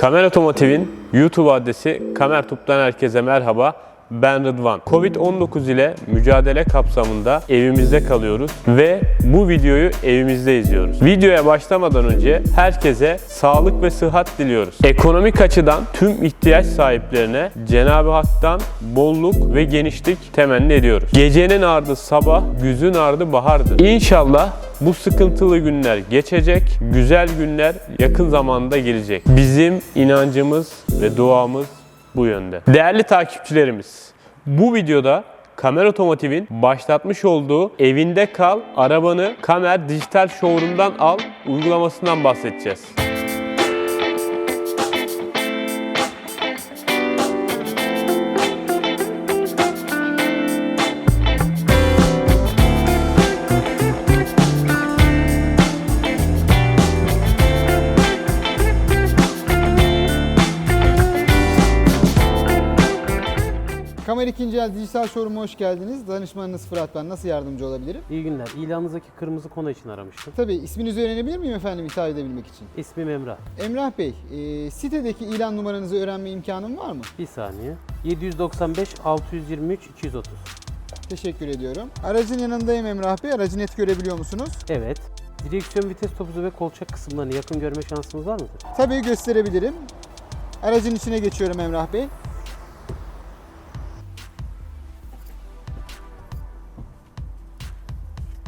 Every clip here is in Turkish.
Kamer Otomotiv'in YouTube adresi Kamertup'tan herkese merhaba. Ben Rıdvan. Covid-19 ile mücadele kapsamında evimizde kalıyoruz ve bu videoyu evimizde izliyoruz. Videoya başlamadan önce herkese sağlık ve sıhhat diliyoruz. Ekonomik açıdan tüm ihtiyaç sahiplerine Cenab-ı Hak'tan bolluk ve genişlik temenni ediyoruz. Gecenin ardı sabah, güzün ardı bahardır. İnşallah bu sıkıntılı günler geçecek, güzel günler yakın zamanda gelecek. Bizim inancımız ve duamız bu yönde. Değerli takipçilerimiz, bu videoda Kamer Otomotiv'in başlatmış olduğu evinde kal, arabanı Kamer Dijital Showroom'dan al uygulamasından bahsedeceğiz. Kamer 2. El Dijital Showroom'a hoş geldiniz. Danışmanınız Fırat ben. Nasıl yardımcı olabilirim? İyi günler. İlanınızdaki kırmızı konu için aramıştım. Tabii isminizi öğrenebilir miyim efendim hitap edebilmek için? İsmim Emrah. Emrah Bey, e, sitedeki ilan numaranızı öğrenme imkanım var mı? Bir saniye. 795 623 230. Teşekkür ediyorum. Aracın yanındayım Emrah Bey. Aracı net görebiliyor musunuz? Evet. Direksiyon vites topuzu ve kolçak kısımlarını yakın görme şansınız var mıdır? Tabii gösterebilirim. Aracın içine geçiyorum Emrah Bey.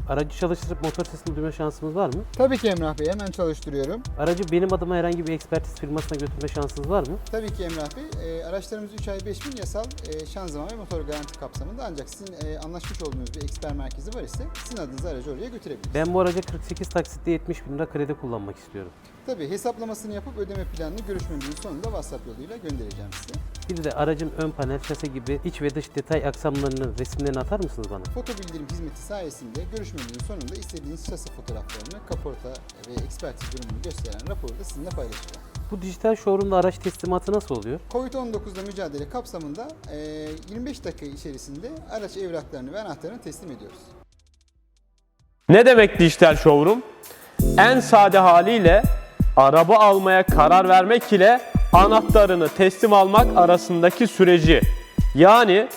Aracı çalıştırıp motor sesini duyma şansımız var mı? Tabii ki Emrah Bey. Hemen çalıştırıyorum. Aracı benim adıma herhangi bir ekspertiz firmasına götürme şansınız var mı? Tabii ki Emrah Bey. E, araçlarımız 3 ay 5 bin yasal e, şanzıman ve motor garanti kapsamında ancak sizin e, anlaşmış olduğunuz bir eksper merkezi var ise sizin adınıza aracı oraya götürebiliriz. Ben bu araca 48 taksitte 70 bin lira kredi kullanmak istiyorum. Tabii hesaplamasını yapıp ödeme planını görüşmemizin sonunda WhatsApp yoluyla göndereceğim size. Bir de aracın ön panel, şase gibi iç ve dış detay aksamlarının resimlerini atar mısınız bana? Foto bildirim hizmeti sayesinde görüşmemizin sonunda istediğiniz şase fotoğraflarını, kaporta ve ekspertiz durumunu gösteren raporu da sizinle paylaşacağım. Bu dijital showroom'da araç teslimatı nasıl oluyor? Covid-19'la mücadele kapsamında eee, 25 dakika içerisinde araç evraklarını ve anahtarını teslim ediyoruz. Ne demek dijital showroom? En sade haliyle araba almaya karar vermek ile anahtarını teslim almak arasındaki süreci yani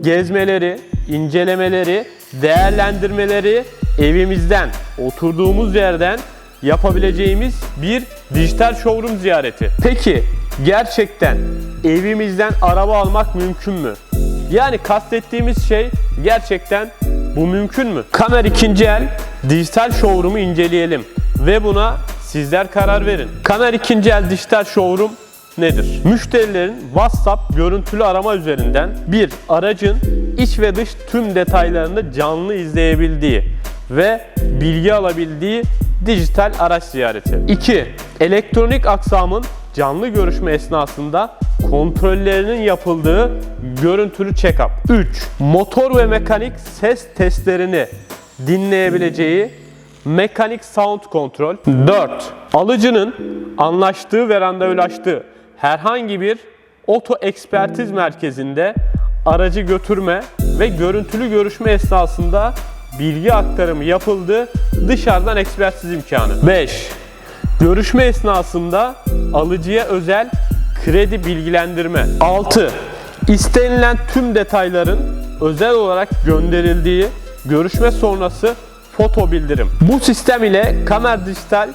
gezmeleri, incelemeleri, değerlendirmeleri evimizden, oturduğumuz yerden yapabileceğimiz bir dijital showroom ziyareti. Peki gerçekten evimizden araba almak mümkün mü? Yani kastettiğimiz şey gerçekten bu mümkün mü? Kamer ikinci el dijital showroom'u inceleyelim ve buna sizler karar verin. Kamer ikinci el dijital showroom nedir? Müşterilerin WhatsApp görüntülü arama üzerinden bir aracın iç ve dış tüm detaylarını canlı izleyebildiği ve bilgi alabildiği dijital araç ziyareti. 2. Elektronik aksamın canlı görüşme esnasında kontrollerinin yapıldığı görüntülü check-up. 3. Motor ve mekanik ses testlerini dinleyebileceği mekanik sound kontrol. 4. Alıcının anlaştığı ve randevulaştığı herhangi bir oto ekspertiz merkezinde aracı götürme ve görüntülü görüşme esnasında bilgi aktarımı yapıldığı dışarıdan ekspertiz imkanı. 5. Görüşme esnasında alıcıya özel kredi bilgilendirme. 6. İstenilen tüm detayların özel olarak gönderildiği görüşme sonrası foto bildirim. Bu sistem ile Kamer Dijital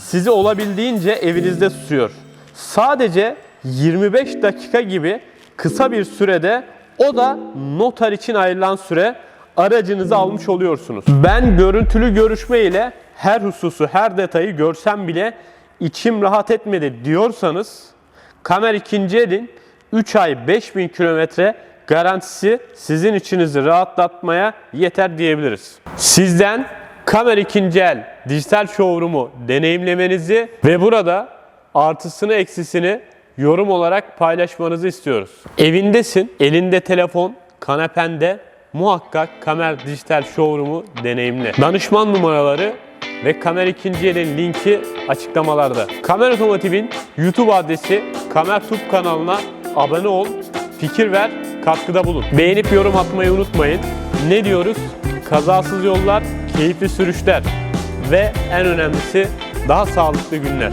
sizi olabildiğince evinizde tutuyor. Sadece 25 dakika gibi kısa bir sürede o da noter için ayrılan süre aracınızı almış oluyorsunuz. Ben görüntülü görüşme ile her hususu, her detayı görsem bile içim rahat etmedi diyorsanız Kamer ikinci elin 3 ay 5000 kilometre garantisi sizin içinizi rahatlatmaya yeter diyebiliriz. Sizden Kamer ikinci el dijital showroom'u deneyimlemenizi ve burada artısını eksisini yorum olarak paylaşmanızı istiyoruz. Evindesin, elinde telefon, kanepende muhakkak Kamer Dijital Showroom'u deneyimle. Danışman numaraları ve Kamer ikinci elin linki açıklamalarda. Kamer Otomotiv'in YouTube adresi Kamer Tub kanalına abone ol, fikir ver, katkıda bulun. Beğenip yorum atmayı unutmayın. Ne diyoruz? Kazasız yollar, keyifli sürüşler ve en önemlisi daha sağlıklı günler.